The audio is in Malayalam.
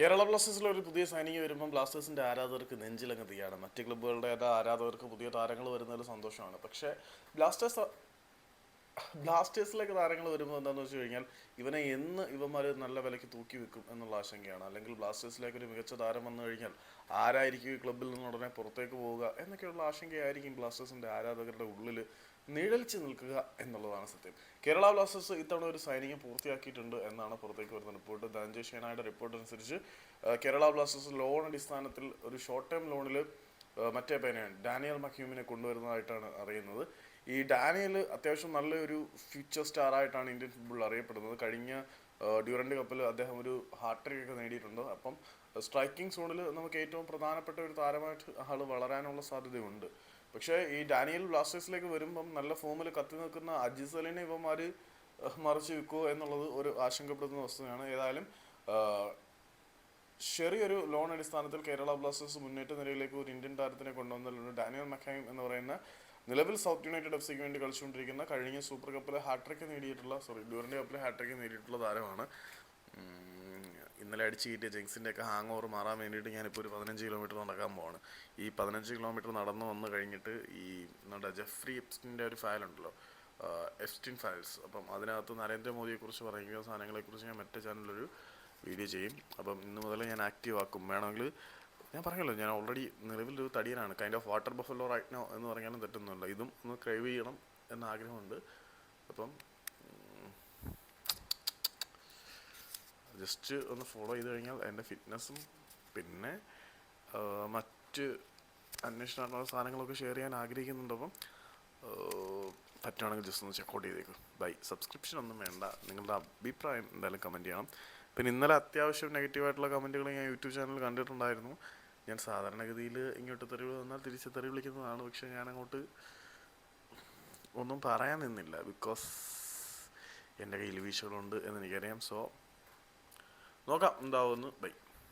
കേരള ബ്ലാസ്റ്റേഴ്സിൽ ഒരു പുതിയ സൈനിങ് വരുമ്പോൾ ബ്ലാസ്റ്റേഴ്സിന്റെ ആരാധകർക്ക് നെഞ്ചിലങ്ങ് തീയാണ്. മറ്റ് ക്ലബ്ബുകളുടെ ആരാധകർക്ക് പുതിയ താരങ്ങൾ വരുന്നതിൽ സന്തോഷമാണ്. പക്ഷേ ബ്ലാസ്റ്റേഴ്സ് ബ്ലാസ്റ്റേഴ്സിലേക്ക് താരങ്ങൾ വരുമ്പോൾ എന്താണെന്ന് വെച്ച് കഴിഞ്ഞാൽ ഇവനെ എന്ന് ഇവന്മാർ നല്ല വിലയ്ക്ക് തൂക്കി വെക്കും എന്നുള്ള ആശങ്കയാണ്. അല്ലെങ്കിൽ ബ്ലാസ്റ്റേഴ്സിലേക്ക് ഒരു മികച്ച താരം വന്നു കഴിഞ്ഞാൽ ആരായിരിക്കും ഈ ക്ലബ്ബിൽ നിന്ന് ഉടനെ പുറത്തേക്ക് പോവുക എന്നൊക്കെയുള്ള ആശങ്കയായിരിക്കും ബ്ലാസ്റ്റേഴ്സിന്റെ ആരാധകരുടെ ഉള്ളിൽ നിഴലിച്ച് നിൽക്കുക എന്നുള്ളതാണ് സത്യം. കേരള ബ്ലാസ്റ്റേഴ്സ് ഇത്തവണ ഒരു സൈനിങ് പൂർത്തിയാക്കിയിട്ടുണ്ട് എന്നാണ് പുറത്തേക്ക് വരുന്ന റിപ്പോർട്ട് ധനഞ്ജയ് ഷേനായുടെ റിപ്പോർട്ട് അനുസരിച്ച് കേരള ബ്ലാസ്റ്റേഴ്സ് ലോൺ അടിസ്ഥാനത്തിൽ ഒരു ഷോർട്ട് ടേം ലോണിൽ മറ്റേ പേനയാണ്. ഡാനിയൽ മക്യൂമിനെ കൊണ്ടുവരുന്നതായിട്ടാണ് അറിയുന്നത്. ഈ ഡാനിയൽ അത്യാവശ്യം നല്ലൊരു ഫ്യൂച്ചർ സ്റ്റാർ ആയിട്ടാണ് ഇന്ത്യൻ ഫുട്ബോളിൽ അറിയപ്പെടുന്നത്. കഴിഞ്ഞ ഡ്യൂറൻഡ് കപ്പിൽ അദ്ദേഹം ഒരു ഹാട്രിക് ഒക്കെ നേടിയിട്ടുണ്ട്. അപ്പം സ്ട്രൈക്കിംഗ് സോണിൽ നമുക്ക് ഏറ്റവും പ്രധാനപ്പെട്ട ഒരു താരമായിട്ട് ആൾ വളരാനുള്ള സാധ്യതയുണ്ട്. പക്ഷേ ഈ ഡാനിയൽ ബ്ലാസ്റ്റേഴ്സിലേക്ക് വരുമ്പം നല്ല ഫോമിൽ കത്തി നിൽക്കുന്ന അജിസലിനെ ഇവന്മാർ മറിച്ച് വിൽക്കുമോ എന്നുള്ളത് ഒരു ആശങ്കപ്പെടുന്ന വസ്തുതയാണ് ഏതായാലും ചെറിയൊരു ലോൺ അടിസ്ഥാനത്തിൽ കേരള ബ്ലാസ്റ്റേഴ്സ് മുന്നേറ്റ നിരയിലേക്ക് ഒരു ഇന്ത്യൻ താരത്തിനെ കൊണ്ടുവന്നിട്ടുണ്ട്. ഡാനിയൽ മക്കൈം എന്ന് പറയുന്ന നിലവിൽ സൗത്ത് യുണൈറ്റഡ് എഫ് സിക്ക് വേണ്ടി കളിച്ചുകൊണ്ടിരിക്കുന്ന കഴിഞ്ഞ സൂപ്പർ കപ്പിൽ ഹാട്രിക്ക് നേടിയിട്ടുള്ള സോറി ഡ്യൂറിന്റെ കപ്പിൽ ഹാട്രിക്ക് നേടിയിട്ടുള്ള താരമാണ്. ഇന്നലെ അടിച്ച് കിട്ടിയ ജെങ്സിന്റെ ഒക്കെ ഹാങ് ഓവർ മാറാൻ വേണ്ടിയിട്ട് ഞാനിപ്പോൾ ഒരു പതിനഞ്ച് കിലോമീറ്റർ നടക്കാൻ പോവാണ്. ഈ പതിനഞ്ച് കിലോമീറ്റർ നടന്നു വന്ന് കഴിഞ്ഞിട്ട് ഈ നമ്മുടെ ജെഫ്രി എപ്സ്റ്റിന്റെ ഒരു ഫയൽ ഉണ്ടല്ലോ എഫ്റ്റിൻ ഫയൽസ്. അപ്പം അതിനകത്ത് നരേന്ദ്രമോദിയെക്കുറിച്ച് പറയുന്ന സാധനങ്ങളെക്കുറിച്ച് ഞാൻ മറ്റേ ചാനലിലൊരു വീഡിയോ ചെയ്യും. അപ്പം ഇന്ന് മുതൽ ഞാൻ ആക്റ്റീവ് ആക്കും. വേണമെങ്കിൽ ഞാൻ പറഞ്ഞല്ലോ ഞാൻ ഓൾറെഡി നിലവിലൊരു തടിയനാണ്. Kind of water buffalo right no എന്ന് പറഞ്ഞാലും തെറ്റൊന്നുമില്ല. ഇതും ഒന്ന് ക്രൈവ് ചെയ്യണം എന്ന ആഗ്രഹമുണ്ട്. അപ്പം ജസ്റ്റ് ഒന്ന് ഫോളോ ചെയ്ത് കഴിഞ്ഞാൽ എന്റെ ഫിറ്റ്നസ്സും പിന്നെ മറ്റ് അന്വേഷണമായിട്ടുള്ള സാധനങ്ങളൊക്കെ ഷെയർ ചെയ്യാൻ ആഗ്രഹിക്കുന്നുണ്ട്. അപ്പം പറ്റുവാണെങ്കിൽ ജസ്റ്റ് ഒന്ന് ചെക്കൗട്ട് ചെയ്തേക്കും. ബൈ സബ്സ്ക്രിപ്ഷൻ ഒന്നും വേണ്ട. നിങ്ങളുടെ അഭിപ്രായം എന്തായാലും കമന്റ് ചെയ്യണം. പിന്നെ ഇന്നലെ അത്യാവശ്യം നെഗറ്റീവായിട്ടുള്ള കമന്റുകൾ ഞാൻ യൂട്യൂബ് ചാനൽ കണ്ടിട്ടുണ്ടായിരുന്നു. ഞാൻ സാധാരണഗതിയിൽ ഇങ്ങോട്ട് തെറി വന്നാൽ തിരിച്ച് തെറി വിളിക്കുന്നതാണ് പക്ഷെ ഞാൻ അങ്ങോട്ട് ഒന്നും പറയാൻ നിന്നില്ല. ബിക്കോസ് എന്റെ കയ്യിൽ വീഴ്ചകളുണ്ട് എന്ന് എനിക്കറിയാം സോ നോക്കാം എന്താവുമെന്ന്. ബൈ